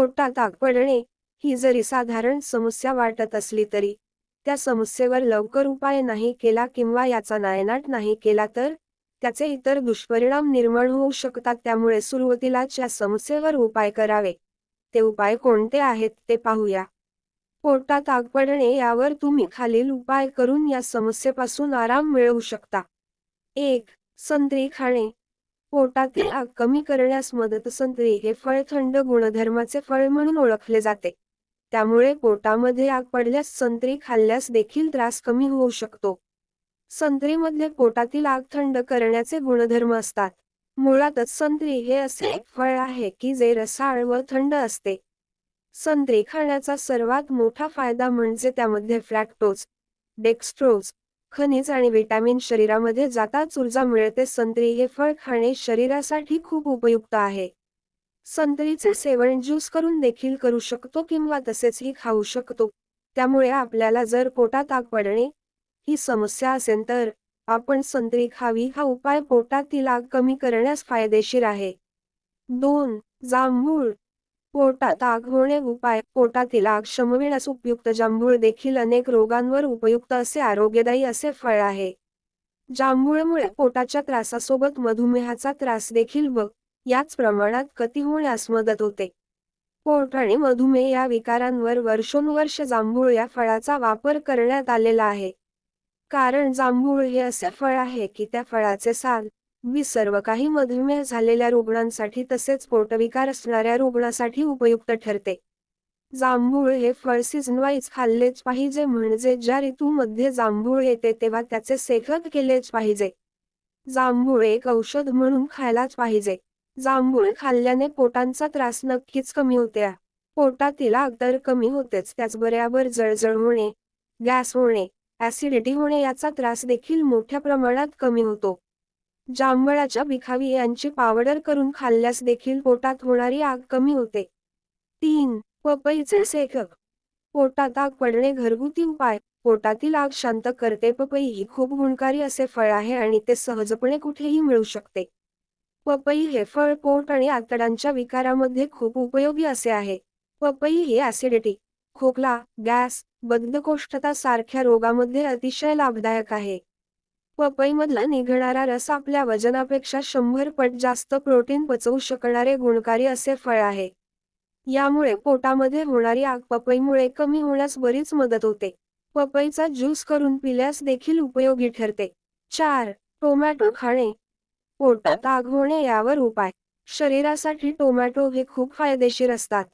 पोटात दाखवणे पडणे ही जरी साधारण समस्या वाटत असली तरी त्या समस्येवर लवकर उपाय नाही केला किंवा याचा नायनाट नाही केला तर त्याचे इतर दुष्परिणाम निर्माण होऊ शकतात. त्यामुळे सुरुवातीलाच या समस्येवर उपाय करावे ते उपाय कोणते आहेत ते पाहूया. पोटात आग पडणे यावर तुम्ही खालील उपाय करून या समस्येपासून आराम मिळवू शकता. एक संत्री खाणे पोटातील आग कमी करण्यास मदत संत्री हे फळ थंड गुणधर्माचे फळ म्हणून ओळखले जाते. त्यामुळे पोटामध्ये आग पडल्यास संत्री खाल्ल्यास देखील त्रास कमी होऊ शकतो. संत्रीमध्ये पोटातील आग थंड करण्याचे गुणधर्म असतात. मुळातच संत्री हे असे एक फळ आहे की जे रसाळ व थंड असते. संत्री खाण्याचा सर्वात मोठा फायदा म्हणजे त्यामध्ये फ्रॅक्टोज डेक्स्ट्रोज खनिज आणि विटॅमिन शरीरामध्ये जाताच ऊर्जा मिळते. संत्री हे फळ खाणे शरीरासाठी खूप उपयुक्त आहे. संत्रीचे सेवन ज्यूस करून देखील करू शकतो किंवा तसेचही खाऊ शकतो. त्यामुळे आपल्याला जर पोटात आग पडणे ही समस्या असेल तर आपण संत्री खावी. हा उपाय पोटातील आग कमी करण्यास फायदेशीर आहे. दोन जांभूळ. पोटात आग होणे उपाय. पोटातील आग शमविण्यास उपयुक्त. जांभूळ देखील अनेक रोगांवर उपयुक्त असे आरोग्यदायी असे फळ आहे. जांभूळमुळे पोटाच्या त्रासासोबत मधुमेहाचा त्रास देखील बघ याच प्रमाणात कती होण्यास मदत होते. पोट आणि मधुमेह या विकारांवर वर्षोनुवर्ष जांभूळ या फळाचा वापर करण्यात आलेला आहे. कारण जांभूळ हे असे फळ आहे की त्या फळाचे साल वी सर्व काही मधुमेह झालेल्या रुग्णांसाठी तसेच पोटविकार असणाऱ्या रुग्णासाठी उपयुक्त ठरते. जांभूळ हे फळ सीझनवाईज खाल्लेच पाहिजे म्हणजे ज्या ऋतूमध्ये जांभूळ येते तेव्हा त्याचे सेखन केलेच पाहिजे. जांभूळ एक औषध म्हणून खायलाच पाहिजे. जांभूळ खाल्ल्याने पोटांचा त्रास नक्कीच कमी होते. पोटातील अगदर कमी होतेच त्याचबरोबर जळजळ होणे गॅस होणे ऍसिडिटी होणे याचा त्रास देखील मोठ्या प्रमाणात कमी होतो. जांभळाच्या बिखावी यांची पावडर करून खाल्ल्यास देखील पोटात होणारी आग कमी होते. तीन पपईचे सेक. पोटात आग पडणे घरगुती उपाय. पोटातील आग शांत करते. पपई ही खूप गुणकारी असे फळ आहे आणि ते सहजपणे कुठेही मिळू शकते. पपई हे फळ पोट आणि आतड्यांच्या विकारामध्ये खूप उपयोगी असे आहे. पपई हे ऍसिडिटी खोकला गॅस बद्धकोष्ठता सारख्या रोगामध्ये अतिशय लाभदायक आहे. पपईमधला निघणारा रस आपल्या वजनापेक्षा शंभर पट जास्त प्रोटीन पचवू शकणारे गुणकारी असे फळ आहे. यामुळे पोटामध्ये होणारी आग पपईमुळे कमी होण्यास बरीच मदत होते. पपईचा ज्यूस करून पिल्यास देखील उपयोगी ठरते. चार टोमॅटो खाणे. पोटात आग होणे यावर उपाय. शरीरासाठी टोमॅटो हे खूप फायदेशीर असतात.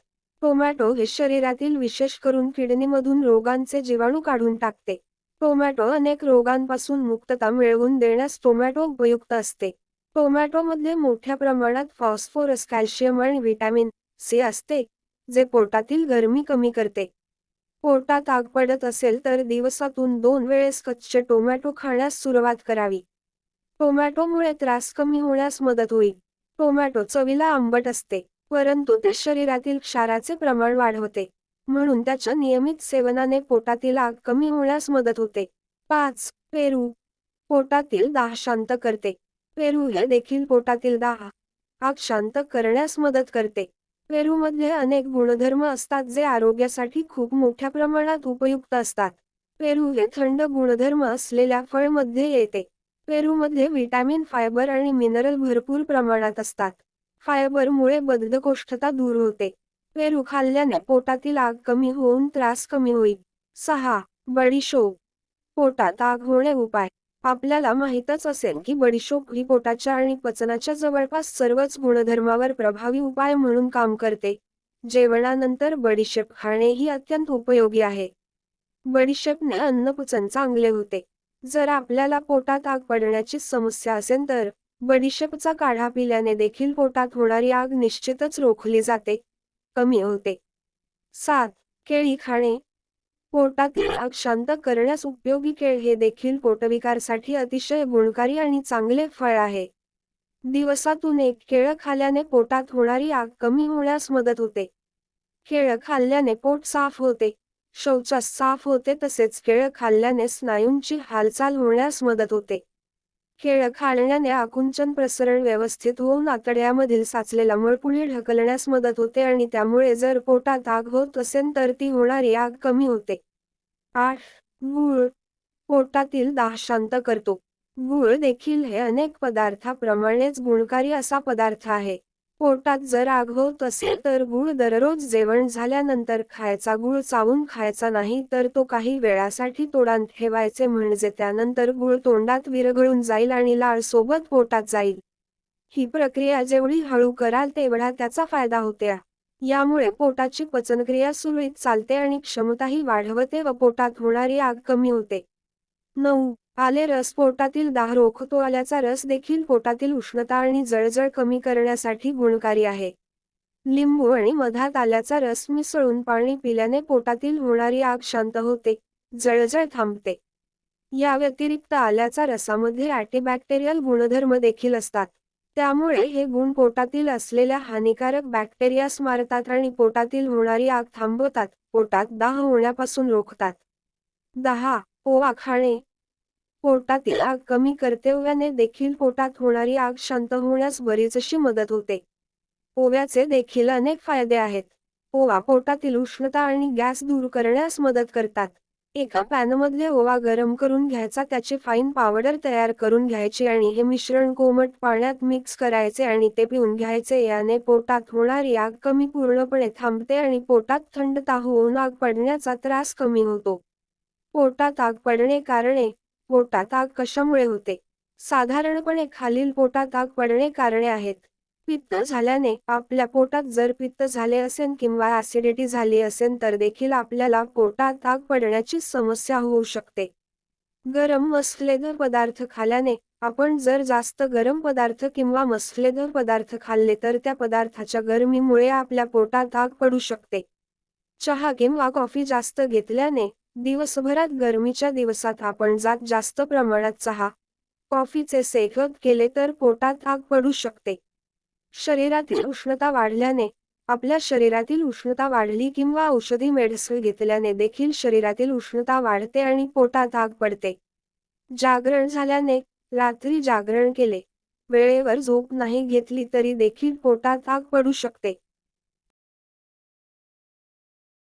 टोमॅटो हे शरीरातील विशेष करून किडनीमधून रोगांचे जीवाणू काढून टाकते. टोमॅटो अनेक रोगांपासून मुक्तता मिळवून देण्यास टोमॅटो उपयुक्त असते. टोमॅटोमध्ये मोठ्या प्रमाणात फॉस्फोरस कॅल्शियम आणि व्हिटॅमिन सी असते जे पोटातील गरमी कमी करते. पोटात आग पडत असेल तर दिवसातून दोन वेळेस कच्चे टोमॅटो खाण्यास सुरुवात करावी. टोमॅटोमुळे त्रास कमी होण्यास मदत होईल. टोमॅटो चवीला आंबट असते परंतु ते शरीरातील क्षाराचे प्रमाण वाढवते. म्हणून त्याच्या नियमित सेवनाने पोटातील आग कमी होण्यास मदत होते. पाच. पेरू. पोटातील दाह शांत करते. पेरू हे देखील पोटातील दाह आग शांत करण्यास मदत करते. पेरूमध्ये अनेक गुणधर्म असतात जे आरोग्यासाठी खूप मोठ्या प्रमाणात उपयुक्त असतात. पेरू हे थंड गुणधर्म असलेल्या फळमध्ये येते. पेरूमध्ये व्हिटॅमिन फायबर आणि मिनरल भरपूर प्रमाणात असतात. फायबरमुळे बद्धकोष्ठता दूर होते. पेरू खाल्ल्याने पोटातील आग कमी होऊन त्रास कमी होईल. सहा. बडीशोप. पोटात आग होणे उपाय. आपल्याला माहीतच असेल की बडीशोप ही पोटाच्या आणि पचनाच्या जवळपास सर्वच गुणधर्मावर प्रभावी उपाय म्हणून काम करते. जेवणानंतर बडीशेप खाणे ही अत्यंत उपयोगी आहे. बडीशेपने अन्नपचन चांगले होते. जर आपल्याला पोटात आग पडण्याची समस्या असेल तर बडीशेपचा काढा पिल्याने देखील पोटात होणारी आग निश्चितच रोखली जाते. कमी होते. सात केळी खाणे. पोटातील आग शांत करण्यास उपयोगी केळ हे देखील पोटविकारसाठी अतिशय गुणकारी आणि चांगले फळ आहे. दिवसातून एक केळ खाल्ल्याने पोटात होणारी आग कमी होण्यास मदत होते. केळ खाल्ल्याने पोट साफ होते. शौचास साफ होते तसेच केळ खाल्ल्याने स्नायूंची हालचाल होण्यास मदत होते. केळ खाण्याने आकुंचन प्रसरण व्यवस्थित होऊन आतड्यामधील साचलेला मळ पुढे ढकलण्यास मदत होते आणि त्यामुळे जर पोटात आग होत असेल तर ती होणारी आग कमी होते. आठ. गुळ पोटातील दाह शांत करतो. गुळ देखील हे अनेक पदार्थाप्रमाणेच गुणकारी असा पदार्थ आहे. पोटात जर आग होत असेल तर गूळ दररोज जेवण झाल्यानंतर खायचा गूळ चावून खायचा नाही तर तो काही वेळासाठी तोडान ठेवायचे म्हणजे त्यानंतर गूळ तोंडात विरघळून जाईल आणि लाळ सोबत पोटात जाईल. ही प्रक्रिया जेवढी हळू कराल तेवढा त्याचा फायदा होते. यामुळे पोटाची पचनक्रिया सुरळीत चालते आणि क्षमताही वाढवते व पोटात होणारी आग कमी होते. नऊ. आले रस पोटातील दाह रोखतो आल्याचा रस देखील पोटातील उष्णता आणि जळजळ कमी करण्यासाठी गुणकारी आहे. लिंबू आणि मधात आल्याचा रस मिसळून पाणी पिल्याने पोटातील होणारी आग शांत होते जळजळ थांबते. या व्यतिरिक्त आल्याचा रसामध्ये अँटीबॅक्टेरियल गुणधर्म देखील असतात. त्यामुळे हे गुण पोटातील असलेल्या हानिकारक बॅक्टेरियास मारतात आणि पोटातील होणारी आग थांबवतात पोटात दाह होण्यापासून रोखतात. दहा. ओवा खाणे. पोटातील आग कमी कर्तव्याने देखील पोटात होणारी आग शांत होण्यास बरीचशी मदत होते. ओव्याचे देखील अनेक फायदे आहेत. ओवा पोटातील उष्णता आणि गॅस दूर करण्यास मदत करतात. एका पॅनमधले ओवा गरम करून घ्यायचा त्याचे फाईन पावडर तयार करून घ्यायचे आणि हे मिश्रण कोमट पाण्यात मिक्स करायचे आणि ते पिऊन घ्यायचे. याने पोटात होणारी आग कमी पूर्णपणे थांबते आणि पोटात थंडता होऊन आग पडण्याचा त्रास कमी होतो. पोटात आग पडणे कारणे पोटात आग कशामुळे होते? साधारणपणे खालील पोटात आग पडणे कारणे आहेत. पित्त झाल्याने आपल्या पोटात जर पित्त झाले असेल किंवा ऍसिडिटी झाली असेल तर देखील आपल्याला पोटात आग पडण्याची समस्या होऊ शकते. गरम मसलेदार पदार्थ खाल्याने आपण जर जास्त गरम पदार्थ किंवा मसलेदार पदार्थ खाल्ले तर त्या पदार्थाच्या गरमीमुळे आपल्या पोटात आग पडू शकते. चहा किंवा कॉफी जास्त घेतल्याने दिवसभरात गरमीच्या दिवसात आपण जात जास्त प्रमाणात चहा कॉफीचे सेवन केले तर पोटात आग पडू शकते. शरीरातील उष्णता वाढल्याने आपल्या शरीरातील उष्णता वाढली किंवा औषधी मेडिसिन घेतल्याने देखील शरीरातील उष्णता वाढते आणि पोटात आग पडते. जागरण झाल्याने रात्री जागरण केले वेळेवर झोप नाही घेतली तरी देखील पोटात आग पडू शकते.